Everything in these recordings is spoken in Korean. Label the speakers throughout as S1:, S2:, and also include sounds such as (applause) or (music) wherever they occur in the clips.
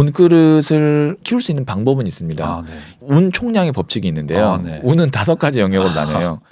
S1: 돈 그릇을 키울 수 있는 방법은 있습니다.
S2: 아, 네.
S1: 운 총량의 법칙이 있는데요.
S2: 아, 네.
S1: 운은 다섯 가지 영역으로 나뉘어요. (laughs)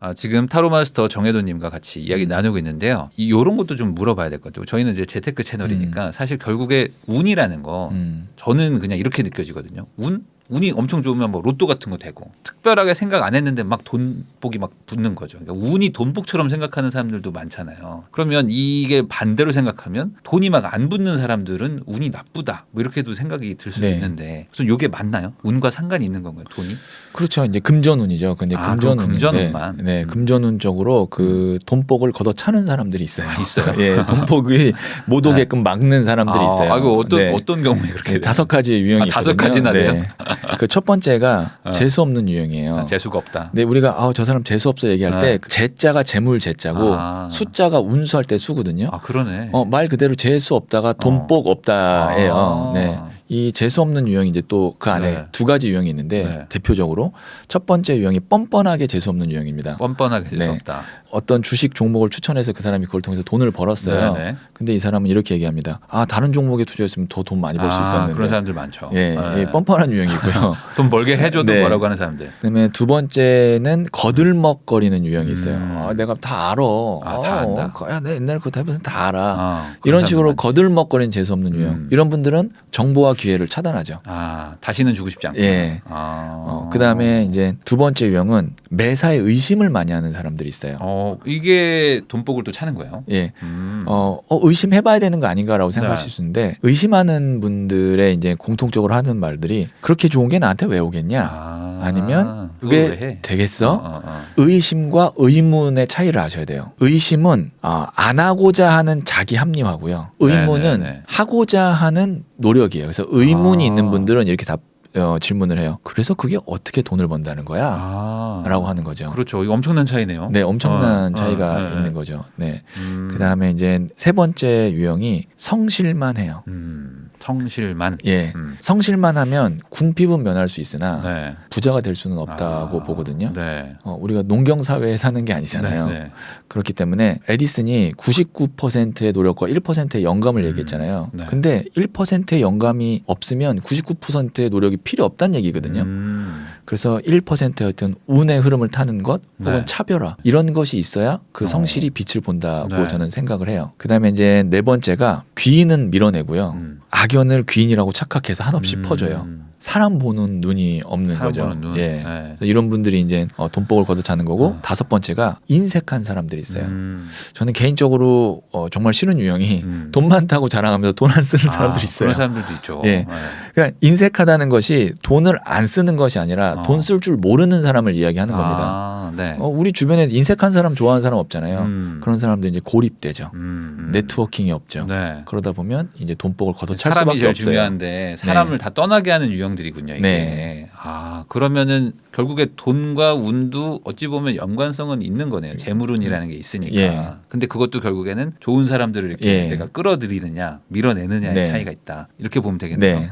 S2: 아, 지금 타로 마스터 정혜도님과 같이 이야기 나누고 있는데요. 이 요런 것도 좀 물어봐야 될 것 같아요. 저희는 이제 재테크 채널이니까 사실 결국에 운이라는 거
S1: 음.
S2: 저는 그냥 이렇게 느껴지거든요. 운? 운이 엄청 좋으면 뭐 로또 같은 거 되고 특별하게 생각 안 했는데 막 돈복이 막 붙는 거죠. 그러니까 운이 돈복처럼 생각하는 사람들도 많잖아요. 그러면 이게 반대로 생각하면 돈이 막 안 붙는 사람들은 운이 나쁘다. 뭐 이렇게도 생각이 들 수도
S1: 네.
S2: 있는데 그래서 이게 맞나요? 운과 상관이 있는 건가요? 돈이?
S1: 그렇죠. 이제 금전운이죠. 근데
S2: 아, 그럼
S1: 금전운
S2: 금전운만.
S1: 네, 네,
S2: 음.
S1: 금전운적으로 그 돈복을 걷어 차는 사람들이 있어요.
S2: 아, 있어요? (laughs)
S1: 예, 돈복이 (laughs) 못 오게끔 막는 사람들이
S2: 아,
S1: 있어요.
S2: 아, 이거 어떤
S1: 네.
S2: 어떤 경우에 그렇게
S1: 네, 다섯 가지 유형이
S2: 아, 다섯
S1: 있거든요.
S2: 가지나 돼요? (laughs)
S1: 그 첫 번째가
S2: 어.
S1: 재수 없는 유형이에요.
S2: 아, 재수가 없다.
S1: 근데 우리가 아, 저 사람 재수 없어 얘기할
S2: 네.
S1: 때 재자가 재물 재자고
S2: 아.
S1: 숫자가 운수할 때 수거든요.
S2: 아 그러네.
S1: 어, 말 그대로 재수 없다가 돈복 없다예요.
S2: 아.
S1: 네. 이 재수 없는 유형이 이제 또 그 안에
S2: 네.
S1: 두 가지 유형이 있는데
S2: 네.
S1: 대표적으로 첫 번째 유형이 뻔뻔하게 재수 없는 유형입니다.
S2: 뻔뻔하게 재수
S1: 네.
S2: 없다.
S1: 어떤 주식 종목을 추천해서 그 사람이 그걸 통해서 돈을 벌었어요.
S2: 네, 네.
S1: 근데 이 사람은 이렇게 얘기합니다. 아 다른 종목에 투자했으면 더 돈 많이 벌수
S2: 아,
S1: 있었는데.
S2: 그런 사람들 많죠.
S1: 예,
S2: 네.
S1: 예, 뻔뻔한 유형이고요. (laughs)
S2: 돈 벌게 해줘도
S1: 네.
S2: 뭐라고 하는 사람들.
S1: 그다음에 두 번째는 거들먹거리는 유형이 있어요.
S2: 음.
S1: 아, 내가 다 알아.
S2: 아, 다 안다.
S1: 야, 내 옛날 그거 다 해봐서 다 알아.
S2: 아,
S1: 이런 식으로
S2: 많지.
S1: 거들먹거리는 재수 없는 유형.
S2: 음.
S1: 이런 분들은 정보와 기회를 차단하죠.
S2: 아 다시는 주고 싶지 않다.
S1: 예.
S2: 아.
S1: 어, 그 다음에 이제 두 번째 유형은 매사에 의심을 많이 하는 사람들이 있어요.
S2: 어 이게 돈복을 또 차는 거예요.
S1: 예.
S2: 음.
S1: 어, 어, 의심해봐야 되는 거 아닌가라고 생각하실
S2: 네.
S1: 수 있는데 의심하는 분들의 이제 공통적으로 하는 말들이 그렇게 좋은 게 나한테 왜 오겠냐?
S2: 아,
S1: 아니면 그게
S2: 해?
S1: 되겠어?
S2: 어, 어, 어.
S1: 의심과 의문의 차이를 아셔야 돼요. 의심은 아, 안 하고자 하는 자기 합리화고요. 의문은
S2: 네, 네, 네.
S1: 하고자 하는 노력이에요. 그래서 의문이
S2: 아.
S1: 있는 분들은 이렇게 답 어, 질문을 해요. 그래서 그게 어떻게 돈을 번다는 거야?
S2: 아.
S1: 라고 하는 거죠.
S2: 그렇죠. 이거 엄청난 차이네요.
S1: 네, 엄청난
S2: 어,
S1: 차이가
S2: 어, 네,
S1: 있는
S2: 네.
S1: 거죠. 네.
S2: 음.
S1: 그 다음에 이제 세 번째 유형이 성실만 해요.
S2: 음, 성실만.
S1: 예.
S2: 음.
S1: 성실만 하면 궁핍은 면할 수 있으나
S2: 네.
S1: 부자가 될 수는 없다고
S2: 아,
S1: 보거든요.
S2: 네.
S1: 어, 우리가 농경 사회에 사는 게 아니잖아요.
S2: 네, 네.
S1: 그렇기 때문에 에디슨이 99%의 노력과 1%의 영감을
S2: 음,
S1: 얘기했잖아요.
S2: 네.
S1: 근데 1%의 영감이 없으면 99%의 노력이 필요 없다는 얘기거든요.
S2: 음.
S1: 그래서 1%의 어떤 운의 흐름을 타는 것 혹은
S2: 네.
S1: 차별화 이런 것이 있어야 그
S2: 어.
S1: 성실이 빛을 본다고
S2: 네.
S1: 저는 생각을 해요. 그다음에 이제 네 번째가 귀인은 밀어내고요.
S2: 음.
S1: 악연을 귀인이라고 착각해서 한없이
S2: 음.
S1: 퍼져요. 사람 보는 눈이 없는
S2: 사람
S1: 거죠.
S2: 보는 눈.
S1: 예.
S2: 네.
S1: 그래서 이런 분들이 이제 어, 돈복을 걷어차는 거고
S2: 어.
S1: 다섯 번째가 인색한 사람들이 있어요.
S2: 음.
S1: 저는 개인적으로 어, 정말 싫은 유형이
S2: 음.
S1: 돈 많다고 자랑하면서 돈 안 쓰는
S2: 아,
S1: 사람들이 있어요.
S2: 그런 사람들도 있죠.
S1: 예. 그러니까 인색하다는 것이 돈을 안 쓰는 것이 아니라
S2: 어.
S1: 돈쓸 줄 모르는 사람을 이야기하는 겁니다.
S2: 아, 네.
S1: 어, 우리 주변에 인색한 사람 좋아하는 사람 없잖아요.
S2: 음.
S1: 그런 사람들 이제 고립되죠.
S2: 음, 음.
S1: 네트워킹이 없죠.
S2: 네.
S1: 그러다 보면 이제 돈복을 걷어찰
S2: 사람이
S1: 수밖에
S2: 제일
S1: 없어요.
S2: 중요한데 사람을 다 떠나게 하는 유형들이군요. 이게.
S1: 네.
S2: 아 그러면은 결국에 돈과 운도 어찌 보면 연관성은 있는 거네요. 재물운이라는 게 있으니까.
S1: 예.
S2: 근데 그것도 결국에는 좋은 사람들을 이렇게
S1: 예.
S2: 내가 끌어들이느냐, 밀어내느냐의
S1: 네.
S2: 차이가 있다. 이렇게 보면 되겠네요.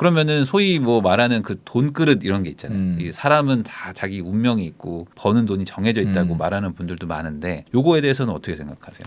S1: 네.
S2: 그러면은 소위 뭐 말하는 그 돈 그릇 이런 게 있잖아요.
S1: 음.
S2: 이 사람은 다 자기 운명이 있고 버는 돈이 정해져 있다고
S1: 음.
S2: 말하는 분들도 많은데 요거에 대해서는 어떻게 생각하세요?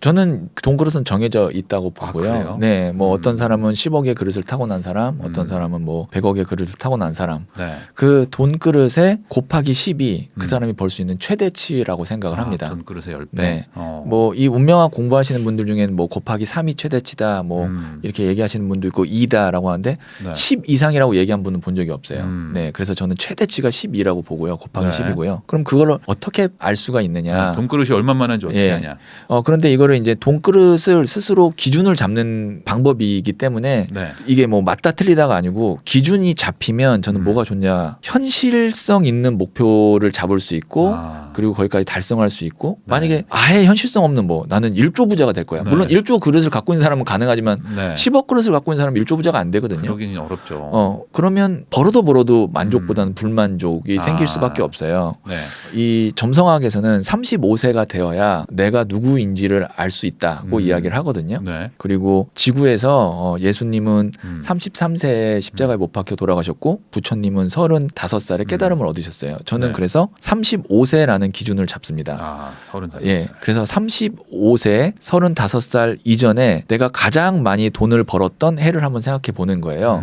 S1: 저는 돈 그릇은 정해져 있다고
S2: 아,
S1: 보고요.
S2: 그래요?
S1: 네, 뭐
S2: 음.
S1: 어떤 사람은 10억의 그릇을 타고 난 사람, 어떤
S2: 음.
S1: 사람은 뭐 100억의 그릇을 타고 난 사람.
S2: 네.
S1: 그돈 그릇에 곱하기 10이 그
S2: 음.
S1: 사람이 벌 수 있는 최대치라고 생각을 합니다.
S2: 아, 돈그릇의 열 배.
S1: 네.
S2: 어.
S1: 뭐이 운명학 공부하시는 분들 중에는 뭐 곱하기 3이 최대치다 뭐
S2: 음.
S1: 이렇게 얘기하시는 분도 있고 2다라고 하는데
S2: 네.
S1: 10 이상이라고 얘기한 분은 본 적이 없어요.
S2: 음.
S1: 네, 그래서 저는 최대치가 12라고 보고요. 곱하기
S2: 네.
S1: 10이고요. 그럼 그걸 어떻게 알 수가 있느냐?
S2: 돈그릇이 얼마만한지 어떻게
S1: 예.
S2: 하냐.
S1: 어 그런데 이거를 이제 돈 그릇을 스스로 기준을 잡는 방법이기 때문에
S2: 네.
S1: 이게 뭐 맞다 틀리다가 아니고 기준이 잡히면 저는
S2: 음.
S1: 뭐가 좋냐 현실성 있는 목표를 잡을 수 있고
S2: 아.
S1: 그리고 거기까지 달성할 수 있고
S2: 네.
S1: 만약에 아예 현실성 없는 뭐 나는 1조 부자가 될 거야
S2: 네.
S1: 물론 1조 그릇을 갖고 있는 사람은 가능하지만
S2: 네.
S1: 10억 그릇을 갖고 있는 사람은 1조 부자가 안 되거든요
S2: 그러 기는 어렵죠.
S1: 어 그러면 벌어도 벌어도 만족보다는 불만족이
S2: 아.
S1: 생길 수밖에 없어요
S2: 네.
S1: 이 점성학에서는 35세가 되어야 내가 누구인지를 알 수 있다고
S2: 음.
S1: 이야기를 하거든요
S2: 네.
S1: 그리고 지구에서 어, 예수님은
S2: 음.
S1: 33세에 십자가에 못 박혀 돌아가셨고 부처님은 35살에 깨달음을 얻으셨어요. 저는
S2: 네.
S1: 그래서 35세라는 한다는 기준을 잡습니다.
S2: 아, 서른 살.
S1: 예. 그래서 35세, 35살 이전에 내가 가장 많이 돈을 벌었던 해를 한번 생각해 보는 거예요.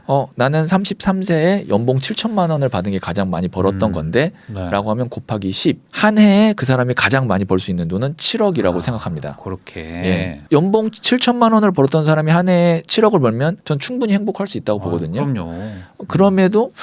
S1: 어, 나는 33세에 연봉 7천만 원을 받은 게 가장 많이 벌었던
S2: 음.
S1: 건데
S2: 네.
S1: 라고 하면 곱하기 10. 한 해에 그 사람이 가장 많이 벌 수 있는 돈은 7억이라고
S2: 아,
S1: 생각합니다.
S2: 그렇게.
S1: 예. 연봉 7천만 원을 벌었던 사람이 한 해에 7억을 벌면 전 충분히 행복할 수 있다고
S2: 아,
S1: 보거든요.
S2: 그럼요.
S1: 그럼에도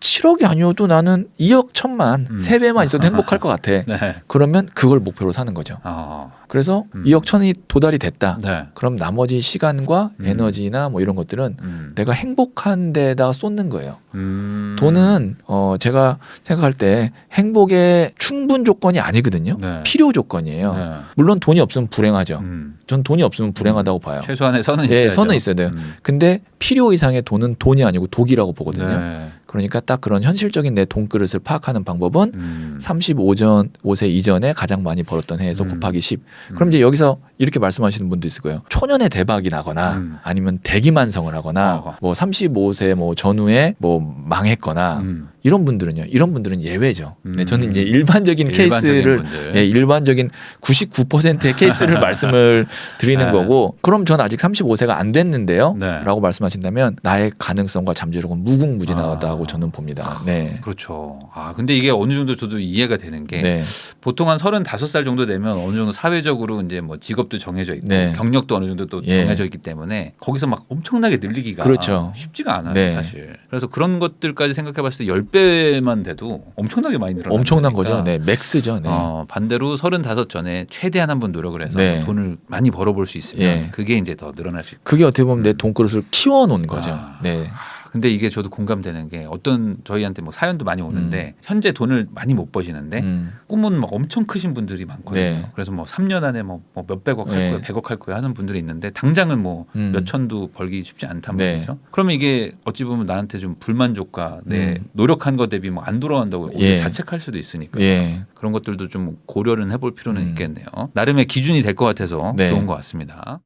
S1: 7억이 아니어도 나는 2억 천만
S2: 음.
S1: 세 배만 있어도 행복할 것 같아. (laughs)
S2: 네.
S1: 그러면 그걸 목표로 사는 거죠.
S2: 아,
S1: 그래서
S2: 음.
S1: 2억 천이 도달이 됐다.
S2: 네.
S1: 그럼 나머지 시간과
S2: 음.
S1: 에너지나 뭐 이런 것들은
S2: 음.
S1: 내가 행복한 데다가 쏟는 거예요.
S2: 음.
S1: 돈은 어 제가 생각할 때 행복의 충분 조건이 아니거든요.
S2: 네.
S1: 필요 조건이에요.
S2: 네.
S1: 물론 돈이 없으면 불행하죠.
S2: 음.
S1: 전 돈이 없으면 불행하다고 봐요.
S2: 최소한의 선은
S1: 예,
S2: 있어야죠.
S1: 선은 있어야 돼요.
S2: 음.
S1: 근데 필요 이상의 돈은 돈이 아니고 독이라고 보거든요.
S2: 네.
S1: 그러니까 딱 그런 현실적인 내 돈그릇을 파악하는 방법은
S2: 음.
S1: 35전 5세 이전에 가장 많이 벌었던 해에서
S2: 음.
S1: 곱하기 10.
S2: 음.
S1: 그럼 이제 여기서 이렇게 말씀하시는 분도 있을 거예요. 초년에 대박이 나거나
S2: 음.
S1: 아니면 대기만성을 하거나
S2: 어허.
S1: 뭐 35세 뭐 전후에 뭐 망했거나
S2: 음.
S1: 이런 분들은요. 이런 분들은 예외죠. 네,
S2: 음.
S1: 저는 이제 일반적인
S2: 일반적인
S1: 케이스를
S2: 분들.
S1: 예, 일반적인 99%의 케이스를 (laughs) 말씀을 드리는
S2: 네.
S1: 거고 그럼 전 아직 35세가 안 됐는데요.
S2: 네.
S1: 라고 말씀하신다면 나의 가능성과 잠재력은 무궁무진하다고
S2: 아.
S1: 저는 봅니다. 네.
S2: 그렇죠. 아, 근데 이게 어느 정도 저도 이해가 되는 게
S1: 네.
S2: 보통 한 35살 정도 되면 어느 정도 사회적으로 이제 뭐 직업 도 정해져 있고
S1: 네.
S2: 경력도 어느 정도 또
S1: 예.
S2: 정해져 있기 때문에 거기서 막 엄청나게 늘리기가
S1: 그렇죠.
S2: 쉽지가 않아요,
S1: 네.
S2: 사실. 그래서 그런 것들까지 생각해 봤을 때 10배만 돼도 엄청나게 많이 늘어나는
S1: 엄청난
S2: 거니까.
S1: 거죠. 네. 맥스죠. 네.
S2: 어, 반대로 35 전에 최대한 한번 노력을 해서
S1: 네.
S2: 돈을 많이 벌어볼 수 있으면
S1: 예.
S2: 그게 이제 더 늘어날 수 있고.
S1: 그게 어떻게 보면 내 돈그릇을 키워놓은 거죠.
S2: 아.
S1: 네.
S2: 근데 이게 저도 공감되는 게 어떤 저희한테 뭐 사연도 많이 오는데 현재 돈을 많이 못 버시는데
S1: 음.
S2: 꿈은 막 엄청 크신 분들이 많거든요.
S1: 네.
S2: 그래서 뭐 3년 안에 뭐, 뭐 몇백억 할
S1: 네.
S2: 거예요, 백억 할 거예요 하는 분들이 있는데 당장은 뭐
S1: 음.
S2: 몇천도 벌기 쉽지 않단
S1: 네.
S2: 말이죠. 그러면 이게 어찌 보면 나한테 좀 불만족과 내
S1: 음.
S2: 노력한 것 대비 뭐 안 돌아온다고 오히려
S1: 예.
S2: 자책할 수도 있으니까
S1: 예.
S2: 그런 것들도 좀 고려는 해볼 필요는
S1: 음.
S2: 있겠네요. 나름의 기준이 될 것 같아서
S1: 네.
S2: 좋은 것 같습니다.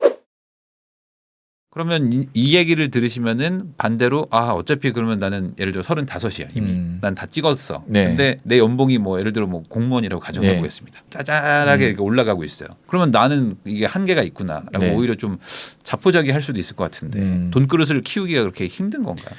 S2: 그러면 이, 이 얘기를 들으시면은 반대로 아 어차피 그러면 나는 예를 들어 35이야 이미
S1: 음.
S2: 난다 찍었어.
S1: 네.
S2: 근데 내 연봉이 뭐 예를 들어 뭐 공무원이라고 가정해
S1: 네.
S2: 보겠습니다. 짜잘하게
S1: 음.
S2: 올라가고 있어요. 그러면 나는 이게 한계가 있구나라고
S1: 네.
S2: 오히려 좀 자포자기 할 수도 있을 것 같은데
S1: 음.
S2: 돈그릇을 키우기가 그렇게 힘든 건가요?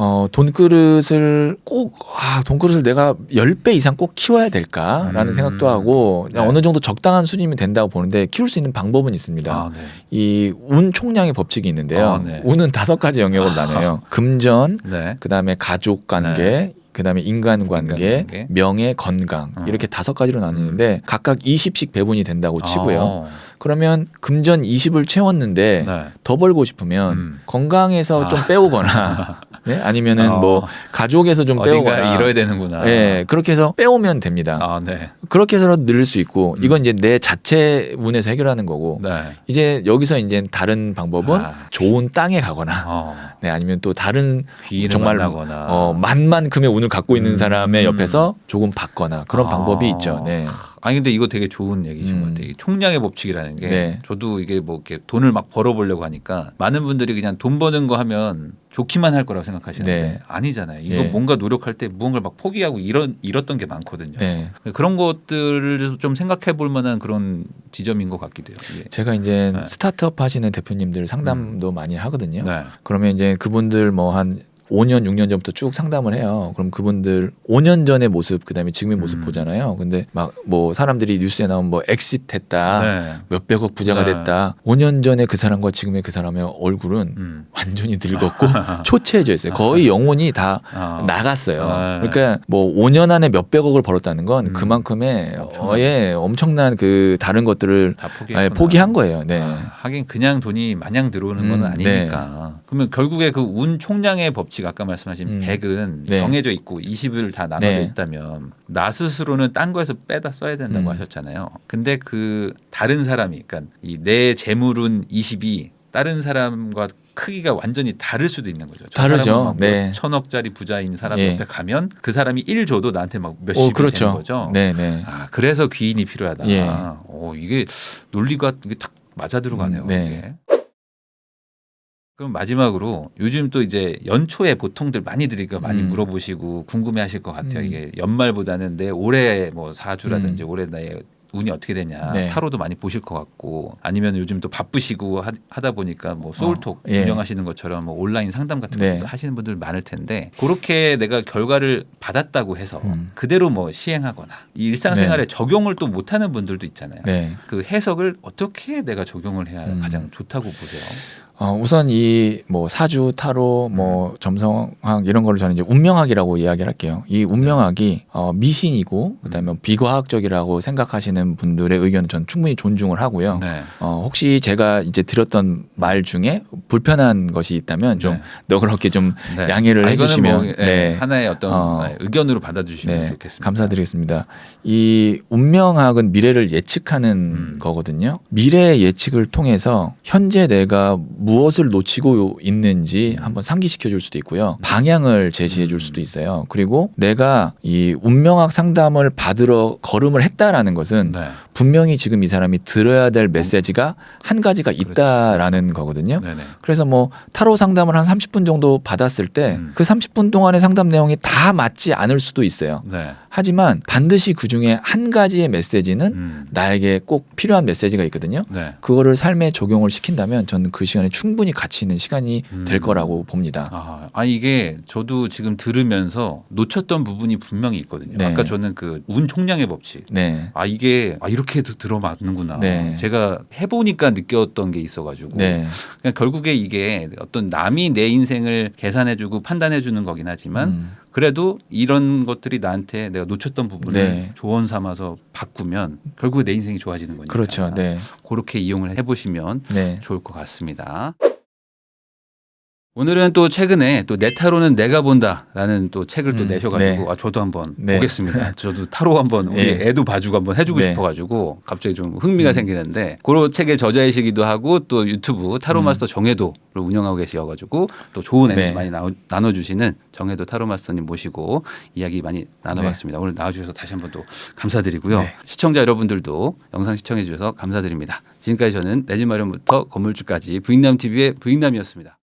S1: 어, 돈그릇을 꼭, 아, 돈그릇을 내가 10배 이상 꼭 키워야 될까라는
S2: 음.
S1: 생각도 하고, 그냥
S2: 네.
S1: 어느 정도 적당한 수준이면 된다고 보는데, 키울 수 있는 방법은 있습니다.
S2: 아, 네.
S1: 이운 총량의 법칙이 있는데요.
S2: 아, 네.
S1: 운은 다섯 가지 영역으로 나눠요. (laughs) 금전,
S2: 네.
S1: 그 다음에 가족 관계,
S2: 네.
S1: 그 다음에 인간관계,
S2: 인간관계.
S1: 명예, 건강
S2: 어.
S1: 이렇게 다섯 가지로 나뉘는데 각각 20씩 배분이 된다고 치고요.
S2: 어,
S1: 그러면 금전 20을 채웠는데
S2: 네.
S1: 더 벌고 싶으면
S2: 음.
S1: 건강에서
S2: 아.
S1: 좀 빼오거나 (laughs) 네? 아니면은
S2: 어,
S1: 뭐 가족에서 좀 빼오거나
S2: 잃어야 되는구나.
S1: 예, 그렇게 해서 빼오면 됩니다.
S2: 아, 네.
S1: 그렇게 해서라도 늘릴 수 있고
S2: 음.
S1: 이건 이제 내 자체 운에서 해결하는 거고
S2: 네.
S1: 이제 여기서 이제 다른 방법은
S2: 아.
S1: 좋은 땅에 가거나
S2: 어,
S1: 네, 아니면 또 다른 정말
S2: 만나거나
S1: 어, 만만큼의 운을 갖고 있는
S2: 음.
S1: 사람의 옆에서 조금 받거나 그런
S2: 아.
S1: 방법이 있죠. 네.
S2: 아니 근데 이거 되게 좋은 얘기신
S1: 음.
S2: 것 같아요. 이 총량의 법칙이라는 게
S1: 네.
S2: 저도 이게 뭐 이렇게 돈을 막 벌어보려고 하니까 많은 분들이 그냥 돈 버는 거 하면 좋기만 할 거라고 생각하시는데
S1: 네.
S2: 아니잖아요. 이거
S1: 네.
S2: 뭔가 노력할 때 무언가를 막 포기하고 이런 잃었던 게 많거든요.
S1: 네.
S2: 그런 것들을 좀 생각해 볼 만한 그런 지점인 것 같기도 해요. 이게.
S1: 제가 이제
S2: 네.
S1: 스타트업 하시는 대표님들 상담도 많이 하거든요.
S2: 네.
S1: 그러면 이제 그분들 뭐 한 5년, 6년 전부터 쭉 상담을 해요. 그럼 그분들 5년 전의 모습, 그다음에 지금의 모습
S2: 음.
S1: 보잖아요. 근데 막 뭐 사람들이 뉴스에 나오면 뭐 엑시트 했다.
S2: 네.
S1: 몇백억 부자가
S2: 네.
S1: 됐다. 5년 전에 그 사람과 지금의 그 사람의 얼굴은
S2: 음.
S1: 완전히 늙었고 (laughs) 초췌해져 있어요. 거의 영혼이 다
S2: 아.
S1: 나갔어요.
S2: 아.
S1: 그러니까 뭐 5년 안에 몇백억을 벌었다는 건
S2: 음.
S1: 그만큼의
S2: 엄청난-
S1: 어, 예, 엄청난 그 다른 것들을
S2: 다.
S1: 예, 포기한 거예요. 네.
S2: 아, 하긴 그냥 돈이 마냥 들어오는 건
S1: 음,
S2: 아니니까. 그러면 결국에 그 운 총량의 법칙 아까 말씀하신
S1: 음.
S2: 100은
S1: 네.
S2: 정해져 있고 20을 다 나눠져
S1: 네.
S2: 있다면 나 스스로는 딴 거에서 빼다 써야 된다고
S1: 음.
S2: 하셨잖아요. 근데 그 다른 사람이 그러니까 이 내 재물운 20이 다른 사람과 크기가 완전히 다를 수도 있는 거죠. 저
S1: 다르죠.
S2: 막뭐
S1: 네.
S2: 천억짜리 부자인 사람
S1: 예.
S2: 옆에 가면 그 사람이 1 줘도 나한테 막 몇십이
S1: 오, 그렇죠.
S2: 되는 거죠.
S1: 네, 네.
S2: 아 그래서 귀인이 필요하다.
S1: 예.
S2: 어, 이게 논리가 이게 탁 맞아 들어가네요.
S1: 음, 네.
S2: 이게. 그럼 마지막으로 요즘 또 이제 연초에 보통들 많이들이 그 많이
S1: 음.
S2: 물어보시고 궁금해하실 것 같아요.
S1: 음.
S2: 이게 연말보다는 내 올해 뭐 사주라든지 올해 나의 운이 어떻게 되냐
S1: 네.
S2: 타로도 많이 보실 것 같고 아니면 요즘 또 바쁘시고 하, 다 보니까 뭐 소울톡
S1: 어, 예.
S2: 운영하시는 것처럼 뭐 온라인 상담 같은
S1: 네.
S2: 것도 하시는 분들 많을 텐데 그렇게 내가 결과를 받았다고 해서
S1: 음.
S2: 그대로 뭐 시행하거나 이 일상생활에 적용을 또 못하는 분들도 있잖아요.
S1: 네.
S2: 그 해석을 어떻게 내가 적용을 해야
S1: 음.
S2: 가장 좋다고 보세요?
S1: 어, 우선 이 뭐 사주, 타로, 뭐 점성학 이런 거를 저는 이제 운명학이라고 이야기를 할게요. 이 운명학이 어, 미신이고 그다음에 비과학적이라고 생각하시는 분들의 의견은 저는 충분히 존중을 하고요.
S2: 네.
S1: 어, 혹시 제가 이제 드렸던 말 중에 불편한 것이 있다면 좀
S2: 네.
S1: 너그럽게 좀
S2: 네.
S1: 양해를
S2: 아,
S1: 해주시면
S2: 뭐, 예,
S1: 네.
S2: 하나의 어떤
S1: 어.
S2: 네, 의견으로 받아주시면
S1: 네,
S2: 좋겠습니다.
S1: 감사드리겠습니다. 이 운명학은 미래를 예측하는
S2: 음.
S1: 거거든요. 미래 예측을 통해서 현재 내가 무엇을 놓치고 있는지 한번 상기시켜 줄 수도 있고요. 방향을 제시해 줄 수도 있어요. 그리고 내가 이 운명학 상담을 받으러 걸음을 했다라는 것은
S2: 네.
S1: 분명히 지금 이 사람이 들어야 될 메시지가 한 가지가 있다라는 거거든요.
S2: 네네.
S1: 그래서 뭐 타로 상담을 한 30분 정도 받았을 때
S2: 음.
S1: 그 30분 동안의 상담 내용이 다 맞지 않을 수도 있어요.
S2: 네.
S1: 하지만 반드시 그 중에 한 가지의 메시지는
S2: 음.
S1: 나에게 꼭 필요한 메시지가 있거든요.
S2: 네.
S1: 그거를 삶에 적용을 시킨다면 저는 그 시간에 충분히 가치 있는 시간이
S2: 음.
S1: 될 거라고 봅니다.
S2: 아, 아 이게 저도 지금 들으면서 놓쳤던 부분이 분명히 있거든요.
S1: 네.
S2: 아까 저는 그 운 총량의 법칙.
S1: 네.
S2: 아 이게 아 이렇게도 들어맞는구나.
S1: 네.
S2: 제가 해보니까 느꼈던 게 있어가지고
S1: 네.
S2: 그냥 결국에 이게 어떤 남이 내 인생을 계산해주고 판단해주는 거긴 하지만
S1: 음.
S2: 그래도 이런 것들이 나한테 내가 놓쳤던 부분을
S1: 네.
S2: 조언 삼아서 바꾸면 결국에 내 인생이 좋아지는 거니까.
S1: 그렇죠. 네.
S2: 그렇게 이용을 해보시면
S1: 네.
S2: 좋을 것 같습니다. 오늘은 또 최근에 또내 타로는 내가 본다라는 또 책을 또
S1: 음,
S2: 내셔가지고
S1: 네.
S2: 아 저도 한번
S1: 네.
S2: 보겠습니다. (laughs) 저도 타로 한번 우리
S1: 네.
S2: 애도 봐주고 한번 해주고
S1: 네.
S2: 싶어가지고 갑자기 좀 흥미가
S1: 음.
S2: 생기는데 그런 책의 저자이시기도 하고 또 유튜브 타로
S1: 음.
S2: 마스터 정혜도를 운영하고 계셔가지고 또 좋은 에너지
S1: 네.
S2: 많이 나눠, 나눠주시는 정혜도 타로 마스터님 모시고 이야기 많이 나눠봤습니다. 오늘 나와주셔서 다시 한번 또 감사드리고요.
S1: 네.
S2: 시청자 여러분들도 영상 시청해주셔서 감사드립니다. 지금까지 저는 내 집 마련부터 건물주까지 부인남 TV의 부인남이었습니다.